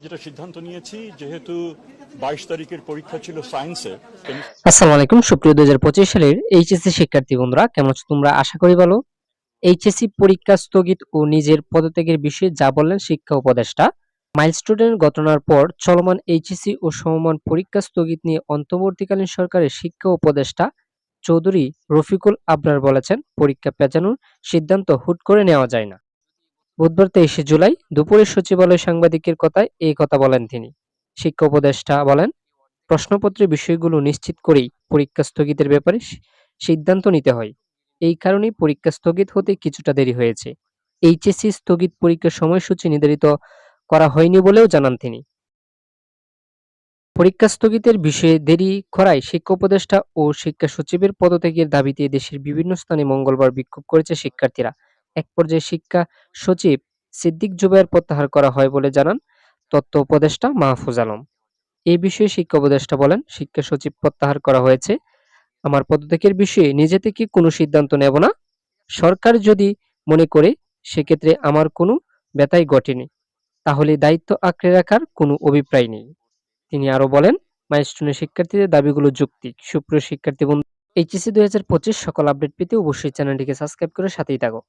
যেটা সিদ্ধান্ত নিয়েছি, যেহেতু বাইশ তারিখের পরীক্ষা ছিল সায়েন্সে আসসালামু আলাইকুম, সুপ্রিয় দুই পঁচিশ সালের এইচএসসি শিক্ষার্থী বন্ধুরা, কেমন আছো তোমরা? আশা করি ভালো। এইচএসসি পরীক্ষা স্থগিত ও নিজের পদত্যাগের বিষয়ে যা বললেন শিক্ষা উপদেষ্টা, মাইলস্টোনের ঘটনার পর চলমান এইচএসসি ও সমমান পরীক্ষা স্থগিত নিয়ে অন্তর্বর্তীকালীন সরকারের শিক্ষা উপদেষ্টা চৌধুরী রফিকুল আবরার বলেছেন, পরীক্ষা পেঁচানোর সিদ্ধান্ত হুট করে নেওয়া যায় না। বুধবার তেইশে জুলাই দুপুরে সচিবালয় সাংবাদিকের কথায় এই কথা বলেন তিনি। শিক্ষা উপদেষ্টা বলেন প্রশ্নপত্রের বিষয়গুলো নিশ্চিত করেই পরীক্ষা স্থগিতের ব্যাপারে সিদ্ধান্ত নিতে হয়। এই কারণেই পরীক্ষা স্থগিত হতে কিছুটা দেরি হয়েছে। এইচএসসি স্থগিত পরীক্ষার সময়সূচি নির্ধারিত করা হয়নি বলেও জানান তিনি। পরীক্ষা স্থগিতের বিষয়ে দেরি করায় শিক্ষা উপদেষ্টা ও শিক্ষা সচিবের পদত্যাগের দাবিতে দেশের বিভিন্ন স্থানে মঙ্গলবার বিক্ষোভ করেছে শিক্ষার্থীরা। এক পর্যায়ে শিক্ষা সচিব সিদ্দিক জুবায়ের প্রত্যাহার করা হয় বলে জানান তথ্য উপদেষ্টা মাহফুজ আলম। এই বিষয়ে শিক্ষা উপদেষ্টা বলেন, শিক্ষা সচিব প্রত্যাহার করা হয়েছে। আমার পদত্যাগের বিষয়ে নিজে থেকে কোনো সিদ্ধান্ত নেব না। সরকার যদি মনে করে সেক্ষেত্রে আমার কোনো ব্যথাই ঘটেনি, তাহলে দায়িত্ব আঁকড়ে রাখার কোনো অভিপ্রায় নেই। তিনি আরও বলেন, মাইলস্টোনের শিক্ষার্থীদের দাবিগুলো যৌক্তিক। সুপ্রিয় শিক্ষার্থী বন্ধু, এইচএসসি দুই সকল আপডেট পেতে অবশ্যই চ্যানেলটিকে সাবস্ক্রাইব করে সাথেই থাকো।